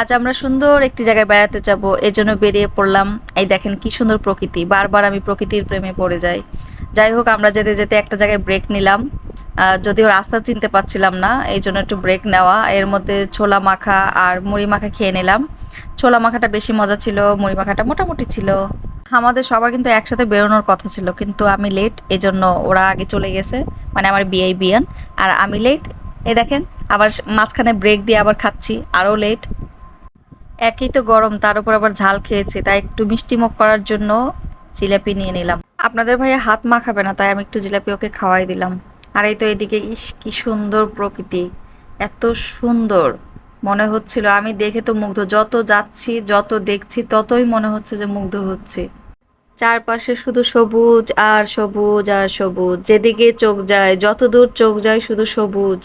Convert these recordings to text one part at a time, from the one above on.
আজ আমরা সুন্দর একটি জায়গায় বেড়াতে যাব, এজন্য বেরিয়ে পড়লাম। এই দেখেন কি সুন্দর প্রকৃতি, বারবার আমি প্রকৃতির প্রেমে পড়ে যাই। যাই হোক, আমরা যেতে যেতে একটা জায়গায় ব্রেক নিলাম। যদিও রাস্তা চিনতে পারছিলাম না, এই জন্য একটু ব্রেক নেওয়া। এর মধ্যে ছোলা মাখা আর মুড়ি মাখা খেয়ে নিলাম। ছোলা মাখাটা বেশি মজা ছিল, মুড়ি মাখাটা মোটামুটি ছিল। আমাদের সবার কিন্তু একসাথে বেরোনোর কথা ছিল, কিন্তু আমি লেট এজন্য ওরা আগে চলে গেছে। মানে আমার বিআই বিয়ান আর আমি লেট এই দেখেন, আবার মাঝখানে ব্রেক দিয়ে আবার খাচ্ছি আরও লেট একই তো গরম, তার উপর আবার ঝাল খেয়েছে, তাই একটু মিষ্টি মুখ করার জন্য জিলাপি নিয়ে নিলাম। আপনাদের ভাইয়া হাত মাখাবে না, তাই আমি একটু জিলাপি ওকে খাওয়াই দিলাম। আর এই তো এদিকে, ইস, কি সুন্দর প্রকৃতি, এত সুন্দর, মনে হচ্ছিল, আমি দেখে তো মুগ্ধ, যত যাচ্ছি, যত দেখছি, ততই মনে হচ্ছে যে মুগ্ধ হচ্ছে। চারপাশে শুধু সবুজ আর সবুজ আর সবুজ, যেদিকে চোখ যায় যত দূর চোখ যায় শুধু সবুজ,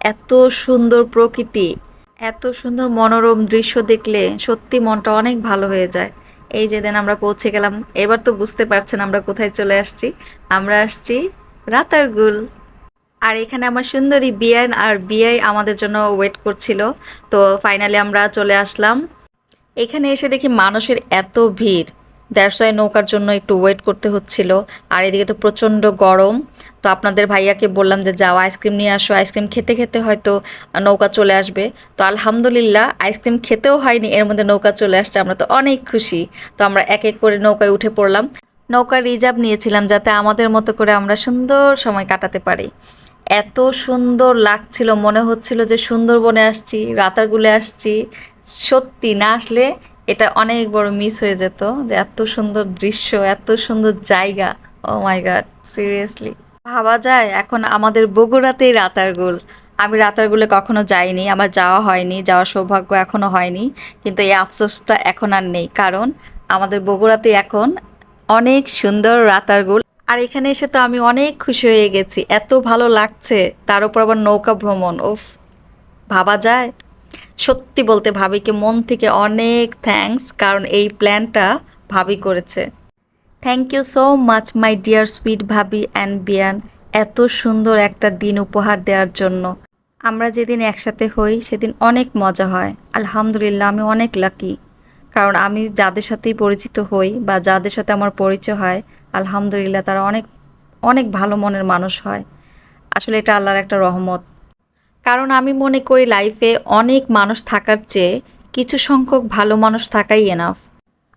এত সুন্দর প্রকৃতি। এত সুন্দর মনোরম দৃশ্য দেখলে সত্যি মনটা অনেক ভালো হয়ে যায়। এই যেদিন আমরা পৌঁছে গেলাম। এবার তো বুঝতে পারছেন আমরা কোথায় চলে আসছি। আমরা আসছি রাতারগুল। আর এখানে আমার সুন্দরী বিয়ান আর বিয়াই আমাদের জন্য ওয়েট করছিল। তো ফাইনালি আমরা চলে আসলাম। এখানে এসে দেখি মানুষের এত ভিড়। ওয়াই নৌকার জন্য একটু ওয়েট করতে হচ্ছিল। আর এদিকে তো প্রচণ্ড গরম। তো আপনাদের ভাইয়াকে বললাম যে, যাও, আইসক্রিম নিয়ে আসো। আইসক্রিম খেতে খেতে হয়তো নৌকা চলে আসবে। তো আলহামদুলিল্লাহ, আইসক্রিম খেতেও হয়নি, এর মধ্যে নৌকা চলে আসছে, আমরা তো অনেক খুশি। তো আমরা এক এক করে নৌকায় উঠে পড়লাম। নৌকা রিজার্ভ নিয়েছিলাম যাতে আমাদের মতো করে আমরা সুন্দর সময় কাটাতে পারি। এত সুন্দর লাগছিল, মনে হচ্ছিল যে, সুন্দরবনে আসছি, রাতারগুলে আসছি। সত্যি, না আসলে এটা অনেক বড় মিস হয়ে যেত, যে এত সুন্দর দৃশ্য, এত সুন্দর জায়গা। ও মাই গড সিরিয়াসলি ভাবা যায়, এখন আমাদের বগুড়াতেই রাতারগুল আমি রাতারগুলে কখনো যাইনি, আমার যাওয়া হয়নি, যাওয়ার সৌভাগ্য এখনও হয়নি, কিন্তু এই আফসোসটা এখন আর নেই, কারণ আমাদের বগুড়াতে এখন অনেক সুন্দর রাতারগুল আর এখানে এসে তো আমি অনেক খুশি হয়ে গেছি, এত ভালো লাগছে, তার উপর আবার নৌকা ভ্রমণ, উফ, ভাবা যায়। সত্যি বলতে ভাবিকে মন থেকে অনেক থ্যাঙ্কস কারণ এই প্ল্যানটা ভাবি করেছে। Thank you so much my dear sweet bhabhi and বিয়ান এত সুন্দর একটা দিন উপহার দেওয়ার জন্য। আমরা যেদিন একসাথে হই, সেদিন অনেক মজা হয়। আলহামদুলিল্লাহ, আমি অনেক লাকি কারণ আমি যাদের সাথেই পরিচিত হই বা যাদের সাথে আমার পরিচয় হয়, আলহামদুলিল্লাহ তারা অনেক অনেক ভালো মনের মানুষ হয়। আসলে এটা আল্লাহর একটা রহমত। কারণ আমি মনে করি লাইফে অনেক মানুষ থাকার চেয়ে কিছু সংখ্যক ভালো মানুষ থাকাই এনাফ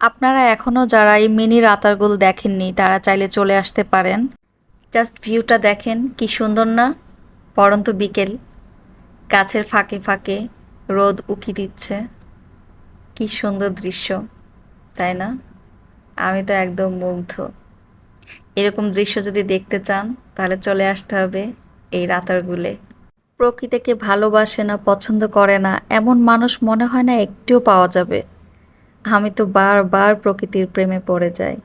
আপনারা এখনও যারা এই মিনি রাতারগুল দেখেননি, তারা চাইলে চলে আসতে পারেন। জাস্ট ভিউটা দেখেন, কি সুন্দর না? পরন্ত বিকেল। গাছের ফাঁকে ফাঁকে রোদ উকি দিচ্ছে। কি সুন্দর দৃশ্য, তাই না? আমি তো একদম মুগ্ধ। এরকম দৃশ্য যদি দেখতে চান, তাহলে চলে আসতে হবে এই রাতারগুলে। প্রকৃতিকে ভালোবাসে না, পছন্দ করে না, এমন মানুষ মনে হয় না একটিও পাওয়া যাবে। আমি তো বারবার প্রকৃতির প্রেমে পড়ে যাই।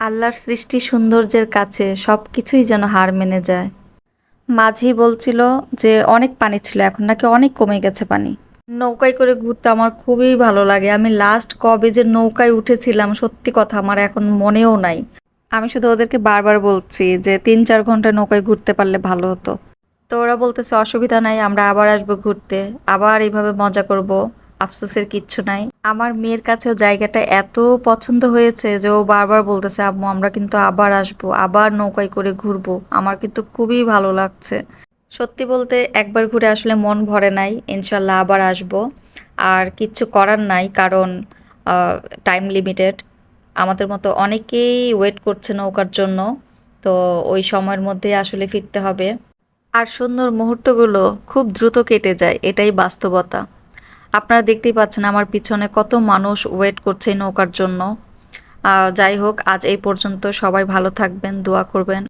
আল্লাহর সৃষ্টি সৌন্দর্যের কাছে সব কিছুই যেন হার মেনে যায়। মাঝি বলছিল যে, অনেক পানি ছিল, এখন নাকি অনেক কমে গেছে পানি। নৌকায় করে ঘুরতে আমার খুবই ভালো লাগে। আমি লাস্ট কবে যে নৌকায় উঠেছিলাম, সত্যি কথা আমার এখন মনেও নাই। আমি শুধু ওদেরকে বারবার বলছি যে তিন চার ঘণ্টা নৌকায় ঘুরতে পারলে ভালো হতো। তো ওরা বলতেছে, অসুবিধা নাই, আমরা আবার আসব ঘুরতে। আবার এইভাবে মজা করব। আফসোসের কিচ্ছু নাই। আমার মেয়ের কাছেও জায়গাটা এত পছন্দ হয়েছে যে ও বারবার বলতেছে, আম্মু, আমরা কিন্তু আবার আসব, আবার নৌকায় করে ঘুরবো। আমার কিন্তু খুবই ভালো লাগছে। সত্যি বলতে একবার ঘুরে আসলে মন ভরে নাই, ইনশাল্লাহ আবার আসব। আর কিচ্ছু করার নাই, কারণ টাইম লিমিটেড আমাদের মতো অনেকেই ওয়েট করছে নৌকার জন্য, তো ওই সময়ের মধ্যে আসলে ফিরতে হবে। আর সুন্দর মুহূর্তগুলো খুব দ্রুত কেটে যায়, এটাই বাস্তবতা। আপনারা দেখতেই পাচ্ছেন আমার পিছনে কত মানুষ ওয়েট করছে নৌকার জন্য। যাই হোক, আজ এই পর্যন্ত সবাই ভালো থাকবেন, দোয়া করবেন।